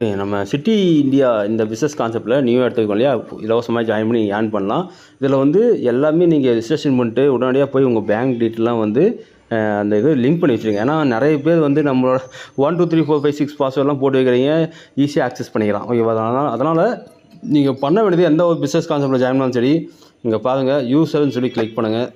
நம்ம city India இந்த business கான்செப்ட்டில் நியூ எடுத்துருக்கோம் இல்லையா? இலவசமாக ஜாயின் பண்ணி ஏர்ன் பண்ணலாம். இதில் வந்து எல்லாமே நீங்கள் ரிஜிஸ்ட்ரேஷன் பண்ணிட்டு உடனடியாக போய் உங்கள் பேங்க் டீட்டெயிலாம் வந்து அந்த இது லிங்க் பண்ணி வச்சுருங்க. ஏன்னா நிறைய பேர் வந்து நம்மளோட one two three four five six பாஸ்வேர்ட்லாம் போட்டு வைக்கிறீங்க ஈஸியாக ஆக்சஸ் பண்ணிக்கலாம். ஓகேவா அதனால் அதனால் நீங்கள் பண்ண வேண்டியது எந்த ஒரு பிஸ்னஸ் கான்செப்ட்டில் ஜாயின் பண்ணாலும் சரி இங்கே பாருங்கள் யூசர்னு சொல்லி கிளிக் பண்ணுங்கள்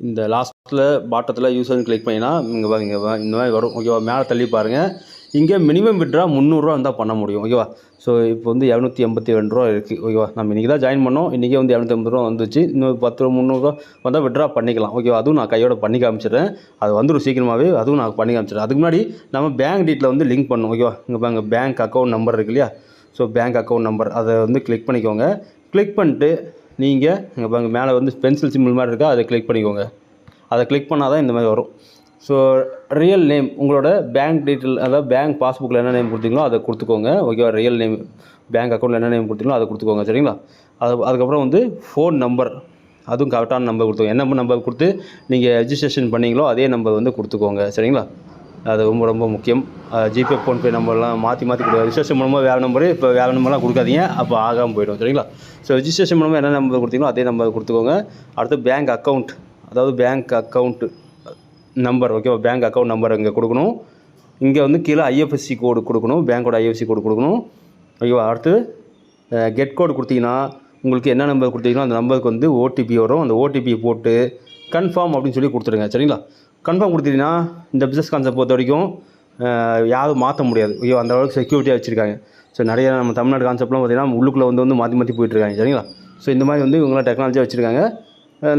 இந்த லாஸ்ட்டில் பாட்டத்தில் யூசர்னு கிளிக் பண்ணிங்கன்னா இங்கே பாருங்க இந்த மாதிரி வரும். ஓகேவா மேலே தள்ளி பாருங்கள் இங்கே மினிமம் விட்ரா முந்நூறுரூவா இருந்தால் பண்ண முடியும் ஓகேவா ஸோ இப்போ வந்து இரநூத்தி எண்பத்தி ரெண்டு ரூபா இருக்குது ஓகேவா நம்ம இன்றைக்கி தான் ஜாயின் பண்ணோம் இன்றைக்கே வந்து இரநூத்தி ஐம்பது ரூபா வந்துச்சு. இன்னும் பத்து ரூபா முந்நூறுரூவா வந்தால் விட்ரா பண்ணிக்கலாம் ஓகேவா அதுவும் நான் கையோட பண்ணி காமிச்சிடுறேன். அது வந்துடும் சீக்கிரமாகவே அதுவும் நான் பண்ணி காமிச்சிடுறேன். அதுக்கு முன்னாடி நம்ம பேங்க் டீட்டில் வந்து லிங்க் பண்ணணும் ஓகேவா இங்கே பாருங்க பேங்க் அக்கௌண்ட் நம்பர் இருக்கு இல்லையா? ஸோ பேங்க் அக்கௌண்ட் நம்பர் அதை வந்து கிளிக் பண்ணிக்கோங்க. கிளிக் பண்ணிட்டு நீங்கள் இங்கே பாருங்க மேலே வந்து பென்சில் சிம்பிள் மாதிரி இருக்கா அதை கிளிக் பண்ணிக்கோங்க. அதை கிளிக் பண்ணால் தான் இந்த மாதிரி வரும். ஸோ ரியல் நேம் உங்களோட பேங்க் டீட்டெயில் அதாவது பேங்க் பாஸ்புக்கில் என்ன நேம் கொடுத்தீங்களோ அதை கொடுத்துக்கோங்க. ஓகேவா ரியல் நேம் பேங்க் அக்கௌண்ட்டில் என்ன நேம் கொடுத்தீங்களோ அதை கொடுத்துக்கோங்க. சரிங்களா? அது அதுக்கப்புறம் வந்து ஃபோன் நம்பர் அதுவும் கரெக்டான நம்பர் கொடுத்துக்கோங்க. என்ன நம்பர் கொடுத்து நீங்கள் ரெஜிஸ்ட்ரேஷன் பண்ணீங்களோ அதே நம்பர் வந்து கொடுத்துக்கோங்க. சரிங்களா? அது ரொம்ப ரொம்ப முக்கியம். ஜிபே ஃபோன்பே நம்பர்லாம் மாற்றி மாற்றி கொடுக்க ரிஜிஸ்ட்ரேஷன் மூலமாக வேறு நம்பரு இப்போ வேறு நம்பர்லாம் கொடுக்காதீங்க. அப்போ ஆகாமல் போயிடும். சரிங்களா? ஸோ ரிஜிஸ்ட்ரேஷன் மூலமாக என்ன நம்பர் கொடுத்தீங்களோ அதே நம்பர் கொடுத்துக்கோங்க. அடுத்து பேங்க் அக்கௌண்ட் அதாவது பேங்க் அக்கௌண்ட்டு நம்பர் ஓகேவா பேங்க் அக்கௌண்ட் நம்பர் இங்கே கொடுக்கணும். இங்கே வந்து கீழே ஐஎஃப்எஸ்சி கோடு கொடுக்கணும். பேங்க்கோட ஐஎஃப்சி கோடு கொடுக்கணும். ஓகேவா அடுத்து கெட் கோடு கொடுத்தீங்கன்னா உங்களுக்கு என்ன நம்பர் கொடுத்தீங்களோ அந்த நம்பருக்கு வந்து ஓடிபி வரும். அந்த ஓடிபியை போட்டு கன்ஃபார்ம் அப்படின்னு சொல்லி கொடுத்துருங்க சரிங்களா? கன்ஃபார்ம் கொடுத்தீங்கன்னா இந்த பிஸ்னஸ் கான்செப்ட் பொறுத்த வரைக்கும் யாரும் மாற்ற முடியாது. ஐயோ அந்த அளவுக்கு செக்யூரிட்டியாக வச்சுருக்காங்க. ஸோ நிறைய நம்ம தமிழ்நாடு கான்செப்ட்லாம் பார்த்தீங்கன்னா உள்ளுக்குள்ளே வந்து வந்து மாற்றி மாற்றி போயிட்டுருக்காங்க சரிங்களா? ஸோ இந்த மாதிரி வந்து இவங்களாம் டெக்னாலஜியாக வச்சுருக்காங்க.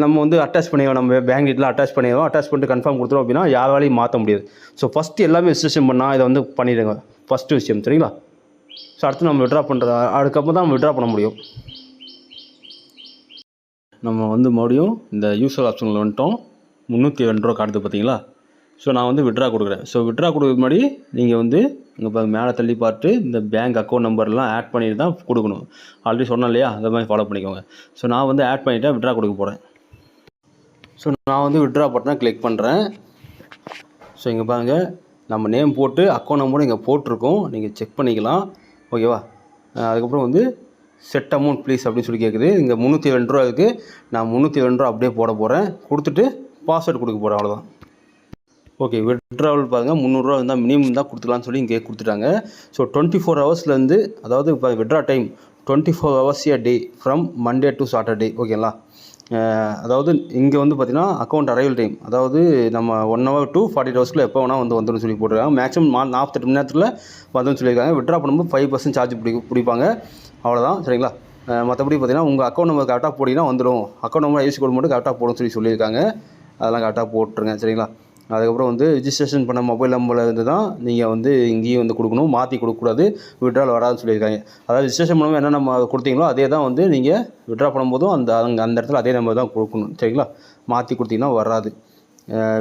நம்ம வந்து அட்டாச் பண்ணிடுவோம் நம்ம பேங்க் டீட்டில் அட்டாச் பண்ணிடுவோம் அட்டாச் பண்ணிட்டு கன்ஃபார்ம் கொடுத்துரும் அப்படின்னா யாராலையும் மாற்ற முடியாது. ஸோ ஃபஸ்ட்டு எல்லாமே ரிஜிஸ்ட்ரேஷன் பண்ணால் இதை வந்து பண்ணிடுங்க. ஃபஸ்ட்டு விஷயம் சரிங்களா? ஸோ அடுத்து நம்ம விட்ரா பண்ணுறது அதுக்கப்புறம் தான் நம்ம விட்ரா பண்ண முடியும். நம்ம வந்து மறுபடியும் இந்த யூசர் ஆப்ஷனில் வந்துட்டோம். முந்நூற்றி ரெண்டு ரூபா காட்டுது பார்த்தீங்களா? ஸோ நான் வந்து விட்ரா கொடுக்குறேன். ஸோ விட்ரா கொடுக்குறது முன்னாடி நீங்கள் வந்து இங்கே இப்போ மேலே தள்ளி பார்த்து இந்த பேங்க் அக்கௌண்ட் நம்பர்லாம் ஆட் பண்ணிட்டு தான் கொடுக்கணும். ஆல்ரெடி சொன்னேன் இல்லையா? அந்த மாதிரி ஃபாலோ பண்ணிக்கோங்க. ஸோ நான் வந்து ஆட் பண்ணிவிட்டு விட்ரா கொடுக்க போகிறேன் ஸோ நான் வந்து விட்ரா பட்டனை கிளிக் பண்ணுறேன் ஸோ இங்கே பாருங்க. நம்ம நேம் போட்டு அக்கௌண்ட் நம்பரும் இங்கே போட்டிருக்கோம். நீங்கள் செக் பண்ணிக்கலாம். ஓகேவா அதுக்கப்புறம் வந்து செட் அமௌண்ட் ப்ளீஸ் அப்படின்னு சொல்லி கேட்குது இங்கே முந்நூற்றி ரெண்டு ரூபா இருக்குது நான் முந்நூற்றி ரெண்டு ரூபா அப்படியே போட போகிறேன் கொடுத்துட்டு பாஸ்வேர்டு கொடுக்க போகிறேன் அவ்வளோதான் ஓகே விட்ராவல் பாருங்கள் முந்நூறுரூவா இருந்தால் மினிமம் தான் கொடுத்துக்கலாம்னு சொல்லி இங்கே கொடுத்துட்டாங்க. ஸோ டுவெண்ட்டி ஃபோர் ஹவர்ஸ்லேருந்து அதாவது இப்போ withdraw time twenty four hours a day from Monday to Saturday ஓகேங்களா அதாவது இங்கே வந்து பார்த்தீங்கன்னா அக்கௌண்ட் அரைவல் டைம் அதாவது நம்ம ஒன் ஹவர் டூ ஃபார்ட்டி ஹவர்ஸ்க்குள்ள எப்போ வேணால் வந்து வந்துடும் சொல்லி போட்டிருக்காங்க. மேக்ஸிமம் மா நாற்பத்தெட்டு மணி நேரத்தில் வந்துன்னு சொல்லியிருக்காங்க. விட்ரா பண்ணும்போது ஃபைவ் பர்சன்ட் சார்ஜ் பிடி பிடிப்பாங்க. அவ்வளோதான் சரிங்களா? மற்றபடி பார்த்தீங்கன்னா உங்கள் அக்கௌண்ட் நம்பர் கரெக்டாக போட்டிங்கன்னா வந்துடும் அக்கௌண்ட் நம்பர் ஐசி கோட் மட்டும் கரெக்டாக போடும் சொல்லி சொல்லியிருக்காங்க. அதெல்லாம் கரெக்டாக போட்டுருங்க. சரிங்களா? அதுக்கப்புறம் வந்து ரிஜிஸ்ட்ரேஷன் பண்ண மொபைல் நம்பரில் இருந்து தான் நீங்கள் வந்து இங்கேயும் வந்து கொடுக்கணும். மாற்றி கொடுக்கக்கூடாது. விட்ரால் வராதுன்னு சொல்லியிருக்காங்க. அதாவது ரிஜிஸ்ட்ரேஷன் பண்ணும்போது என்ன நம்ம கொடுத்தீங்களோ அதே தான் வந்து நீங்கள் விட்ரா பண்ணும்போதும் அந்த அங்கே அந்த இடத்துல அதே நம்பர் தான் கொடுக்கணும். சரிங்களா? மாற்றி கொடுத்தீங்கன்னா வராது.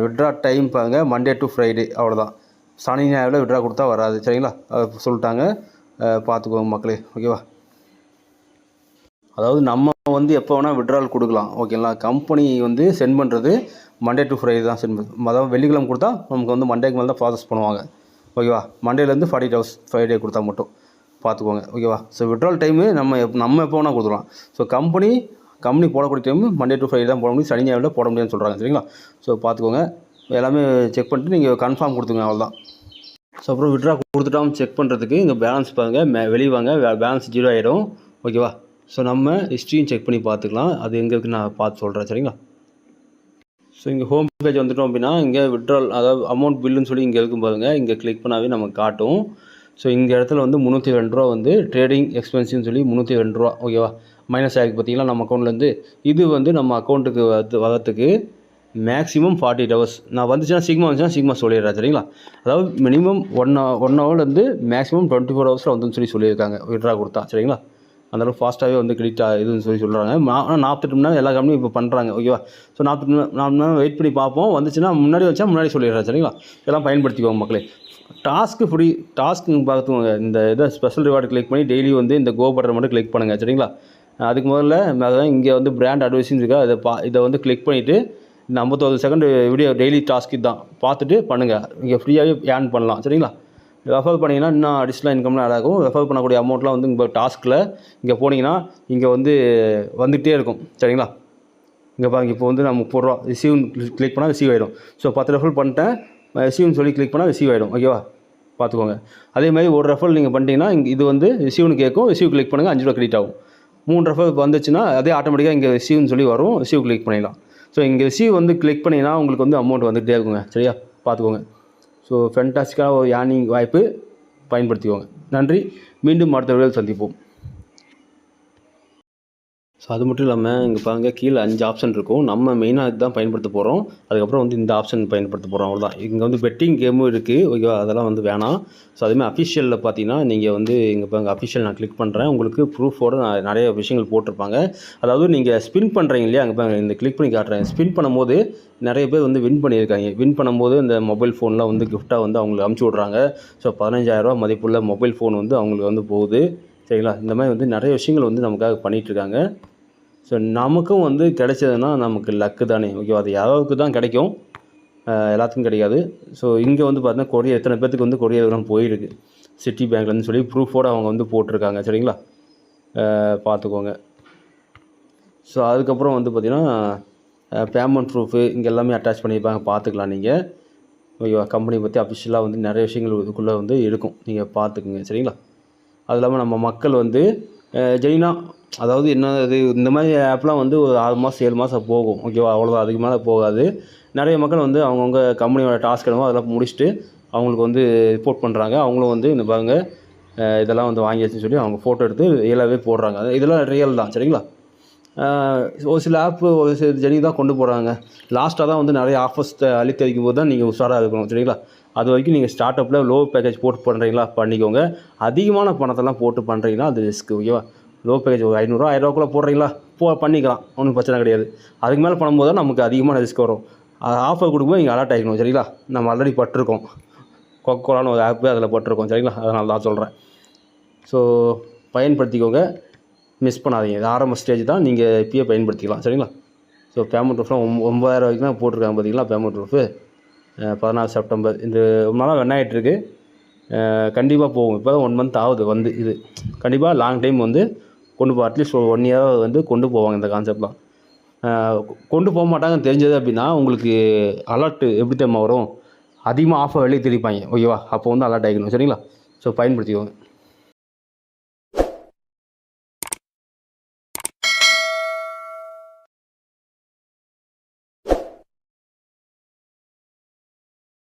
விட்ரா டைம் பாருங்கள் மண்டே டு ஃப்ரைடே அவ்வளோதான் சனி ஞாயிறில் விட்ரா கொடுத்தா வராது. சரிங்களா? சொல்லிட்டாங்க. பார்த்துக்கோங்க மக்களே. ஓகேவா அதாவது நம்ம வந்து எப்போ வேணால் விட்ரால் கொடுக்கலாம். ஓகேங்களா கம்பெனி வந்து சென்ட் பண்ணுறது மண்டே டு ஃப்ரைடே தான் சென்ட் பண்ணுது அதாவது வெள்ளிக்கிழமை கொடுத்தா நமக்கு வந்து மண்டேக்கு மேலே தான் ப்ராசஸ் பண்ணுவாங்க. ஓகேவா மண்டேலேருந்து ஃபார்ட்டி ஹவர்ஸ் டே கொடுத்தா மட்டும். பார்த்துக்கோங்க. ஓகேவா ஸோ விட்ரால் டைமு நம்ம எப் நம்ம எப்போ வேணால் கொடுத்துக்கலாம் ஸோ கம்பெனி கம்பெனி போடக்கூடிய டைம் மண்டே டு ஃப்ரைடே தான் போட முடியும். சனி ஞாயிறில் போட முடியும்னு சொல்கிறாங்க சரிங்களா? ஸோ பார்த்துக்கோங்க. எல்லாமே செக் பண்ணிட்டு நீங்கள் கன்ஃபார்ம் கொடுத்துங்க அவ்வளோதான் ஸோ அப்புறம் விட்ரா கொடுத்துட்டாம. செக் பண்ணுறதுக்கு இங்கே பேலன்ஸ் பாருங்கள் மே வெளியே வாங்க. பேலன்ஸ் ஜீரோ ஆகிடும் ஓகேவா ஸோ நம்ம ஹிஸ்ட்ரியும் செக் பண்ணி பார்த்துக்கலாம். அது எங்கே இருக்குன்னு நான் பார்த்து சொல்கிறேன் சரிங்களா? ஸோ இங்கே ஹோம் பேஜ் வந்துட்டோம் அப்படின்னா இங்கே விட்ரால் அதாவது அமௌண்ட் பில்லுன்னு சொல்லி இங்கே இருக்கும் பாருங்கள் இங்கே கிளிக் பண்ணாவே நமக்கு காட்டும். ஸோ இந்த இடத்துல வந்து முந்நூற்றி ரெண்டு ரூபா வந்து ட்ரேடிங் எக்ஸ்பென்சிவ்னு சொல்லி முந்நூற்றி ரெண்டு ரூபா ஓகேவா மைனஸ் ஆகி பார்த்தீங்களா நம்ம அக்கௌண்ட்லேருந்து இது வந்து நம்ம அக்கௌண்ட்டுக்கு வரது வரத்துக்கு மேக்ஸிமம் ஃபார்ட்டி ஹவர்ஸ் நான் வந்துச்சுன்னா சிக்மா வந்துச்சுன்னா சிக்மா சொல்லிடுறேன் சரிங்களா? அதாவது மினிமம் ஒன் ஒன் ஹவர்லேருந்து மேக்ஸிமம் டுவெண்ட்டி ஃபோர் ஹவர்ஸில் வந்துன்னு சொல்லி சொல்லியிருக்காங்க. விட்ரா கொடுத்தா சரிங்களா? அந்தளவுக்கு ஃபாஸ்ட்டாகவே வந்து கிரெடிட் இதுன்னு சொல்லி சொல்கிறாங்க ஆனால் நாற்பத்தெட்டு மணி நேரம் எல்லா கம்பெனியும் இப்போ பண்ணுறாங்க ஓகேவா ஸோ நாற்பத்தி மணி நாலு மணி நேரம் வெயிட் பண்ணி பார்ப்போம். வந்துச்சுன்னா முன்னாடி வச்சா முன்னாடி சொல்லிடுறேன் சரிங்களா? இதெல்லாம் பயன்படுத்திக்குவோம் மக்களே. டாஸ்க்கு ஃப்ரீ டாஸ்க்கு பார்த்துக்கோங்க. இந்த இதை ஸ்பெஷல் ரிவார்டு கிளிக் பண்ணி டெய்லி வந்து இந்த கோ பட்டன் மட்டும் கிளிக் பண்ணுங்கள் சரிங்களா? அதுக்கு முதல்ல அதான் இங்கே வந்து பிராண்ட் அட்வைஸிங் இருக்கா? இதை பா இதை வந்து கிளிக் பண்ணிவிட்டு இந்த ஐம்பத்தோது செகண்ட் வீடியோ டெய்லி டாஸ்க்கு தான் பார்த்துட்டு பண்ணுங்கள் இங்கே ஃப்ரீயாகவே ஏர்ன் பண்ணலாம் சரிங்களா? ரெஃபர் பண்ணிங்கன்னா இன்னும் அடிஷ்னல் இன்கம்லாம் ஆட் ஆகும். ரெஃபர் பண்ணக்கூடிய அமௌண்ட்லாம் வந்து உங்கள் டாஸ்கில் இங்கே போனீங்கன்னா இங்கே வந்து வந்துகிட்டே இருக்கும். சரிங்களா? இங்கே பாருங்க இப்போ வந்து நம்ம முப்பது ரூபா ரிசீவ்னு கிளிக் பண்ணால் ரிசீவ் ஆகிடும் ஸோ பத்து ரெஃபர் பண்ணிட்டேன். ரிசீவ்னு சொல்லி கிளிக் பண்ணால் ரிசீவ் ஆகிடும் ஓகேவா பார்த்துக்கோங்க. அதே மாதிரி ஒரு ரெஃபர் நீங்கள் பண்ணிட்டீங்கன்னா இங்கே இது வந்து ரிசீவ்னு கேட்கும். ரிசீவ் கிளிக் பண்ணுங்கள் அஞ்சு ரூபா கிரெடிட் ஆகும். மூணு ரெஃபர் வந்துச்சுன்னா அதே ஆட்டோமேட்டிக்காக இங்கே ரிசீவ்னு சொல்லி வரும். ரிசீவ் கிளிக் பண்ணிடலாம். ஸோ இங்கே ரிசீவ் வந்து கிளிக் பண்ணிங்கன்னா உங்களுக்கு வந்து அமௌண்ட் வந்துகிட்டே இருக்குங்க. சரியா? பார்த்துக்கோங்க. ஸோ ஃபென்டாஸ்டிக்காக ஒரு ஏர்னிங் வாய்ப்பு பயன்படுத்திக்கோங்க. நன்றி. மீண்டும் அடுத்த வீடியோவில் சந்திப்போம். ஸோ அது மட்டும் இல்லாமல் இங்கே பாருங்கள் கீழே அஞ்சு ஆப்ஷன் இருக்கும். நம்ம மெயினாக இதுதான் பயன்படுத்த போகிறோம் அதுக்கப்புறம் வந்து இந்த ஆப்ஷன் பயன்படுத்த போகிறோம் அவ்வளோதான் இங்கே வந்து பெட்டிங் கேமும் இருக்குது ஓகேவா? அதெல்லாம் வந்து வேணாம். ஸோ அதுமாதிரி அஃபிஷியலில் பார்த்தீங்கன்னா நீங்கள் வந்து இங்கே பாருங்க அஃபிஷியல் நான் கிளிக் பண்ணுறேன் உங்களுக்கு ப்ரூஃபோட நான் நிறைய விஷயங்கள் போட்டிருப்பாங்க. அதாவது நீங்கள் ஸ்பின் பண்ணுறீங்க இல்லையா? அங்கே பாருங்க இந்த கிளிக் பண்ணி காட்டுறேன். ஸ்பின் பண்ணும்போது நிறைய பேர் வந்து வின் பண்ணியிருக்காங்க. வின் பண்ணும்போது இந்த மொபைல் ஃபோன்லாம் வந்து கிஃப்ட்டாக வந்து அவங்களுக்கு அமுச்சு விட்றாங்க. ஸோ பதினஞ்சாயிரரூவா மதிப்புள்ள மொபைல் ஃபோன் வந்து அவங்களுக்கு வந்து போகுது. சரிங்களா? இந்த மாதிரி வந்து நிறைய விஷயங்கள் வந்து நமக்காக பண்ணிகிட்டு இருக்காங்க ஸோ நமக்கும் வந்து கிடைச்சதுன்னா நமக்கு லக்கு தானே. ஓகேவா அது யாராவுக்கு தான் கிடைக்கும். எல்லாத்துக்கும் கிடைக்காது. ஸோ இங்கே வந்து பார்த்தீங்கன்னா கொரியர் எத்தனை பேர்த்துக்கு வந்து கொரியர் இதெல்லாம் போயிருக்கு. சிட்டி பேங்க்லேருந்து சொல்லி ப்ரூஃபோடு அவங்க வந்து போட்டிருக்காங்க. சரிங்களா? பார்த்துக்கோங்க. ஸோ அதுக்கப்புறம் வந்து பார்த்திங்கன்னா பேமெண்ட் ப்ரூஃபு இங்கே எல்லாமே அட்டாச் பண்ணியிருப்பாங்க. பார்த்துக்கலாம் நீங்கள் ஓகேவா கம்பெனி பற்றி அஃபிஷியலாக வந்து நிறைய விஷயங்கள் இதுக்குள்ளே வந்து இருக்கும். நீங்கள் பார்த்துக்குங்க. சரிங்களா? அது இல்லாமல் நம்ம மக்கள் வந்து ஜெயினா அதாவது என்ன இது இந்த மாதிரி ஆப்லாம் வந்து ஒரு ஆறு மாதம் ஏழு மாதம் போகும் ஓகேவா அவ்வளோதான் அதுக்கு மேலே போகாது. நிறைய மக்கள் வந்து அவங்கவுங்க கம்பெனியோட டாஸ்க் என்னமோ அதெல்லாம் முடிச்சுட்டு அவங்களுக்கு வந்து ரிப்போர்ட் பண்ணுறாங்க அவங்களும் வந்து இந்த பாருங்க இதெல்லாம் வந்து வாங்கியாச்சுன்னு சொல்லி அவங்க ஃபோட்டோ எடுத்து ரியலாகவே போடுறாங்க. இதெல்லாம் ரியல் தான் சரிங்களா? ஒரு சில ஆப்பு ஒரு சில ஜெனி தான் கொண்டு போகிறாங்க லாஸ்ட்டாக தான் வந்து நிறைய ஆஃபர்ஸ் அழித்தடிக்கும் போது தான் நீங்கள் உஷாராக இருக்கணும் சரிங்களா? அது வரைக்கும் நீங்கள் ஸ்டார்ட் அப்பில் லோ பேக்கேஜ் போட்டு பண்ணுறீங்களா பண்ணிக்கோங்க. அதிகமான பணத்தெல்லாம் போட்டு பண்ணுறீங்கன்னா அது ரிஸ்க் ஓகேவா லோ பேக்கேஜ் ஒரு ஐநூறுரூவா ஆயிரரூவாக்குள்ளே போடுறீங்களா? போ பண்ணிக்கலாம். ஒன்றும் பிரச்சனை கிடையாது. அதுக்கு மேலே பண்ணும்போது தான் நமக்கு அதிகமான ரிஸ்க் வரும். ஆஃபர் கொடுக்கும்போது நீங்கள் அலர்ட் ஆகிக்கணும் சரிங்களா? நம்ம ஆல்ரெடி பட்டிருக்கோம். கொக்கோலான்னு ஒரு ஆப்பு அதில் பட்டிருக்கோம் சரிங்களா? அதனால தான் சொல்கிறேன் ஸோ பயன்படுத்திக்கோங்க. மிஸ் பண்ணாதீங்க. இது ஆரம்ப ஸ்டேஜ் தான். நீங்கள் இப்பயே பயன்படுத்திக்கலாம். சரிங்களா? ஸோ பேமெண்ட் ப்ரூஃப்லாம் ஒம் ஒம்பதாயிரம் வரைக்கும் தான் போட்டிருக்காங்க பார்த்தீங்களா பேமெண்ட் ப்ரூஃபு பதினாறு செப்டம்பர் இந்த ரொம்ப நாளாக வெண்ணாயிட்ருக்கு கண்டிப்பாக போகும். இப்போ தான் ஒன் மந்த் ஆகுது வந்து இது. கண்டிப்பாக லாங் டைம் வந்து கொண்டு போ அட்லீஸ்ட் ஒரு ஒன் இயர் வந்து கொண்டு போவாங்க இந்த கான்செப்ட்லாம் கொண்டு போக மாட்டாங்கன்னு தெரிஞ்சது அப்படின்னா உங்களுக்கு அலர்ட்டு எப்படி தெரியுமா வரும்? அதிகமாக ஆஃபர் வெளியே தெரிவிப்பாங்க ஓகேவா? அப்போ வந்து அலர்ட் ஆகிக்கணும் சரிங்களா? ஸோ பயன்படுத்திக்கோங்க.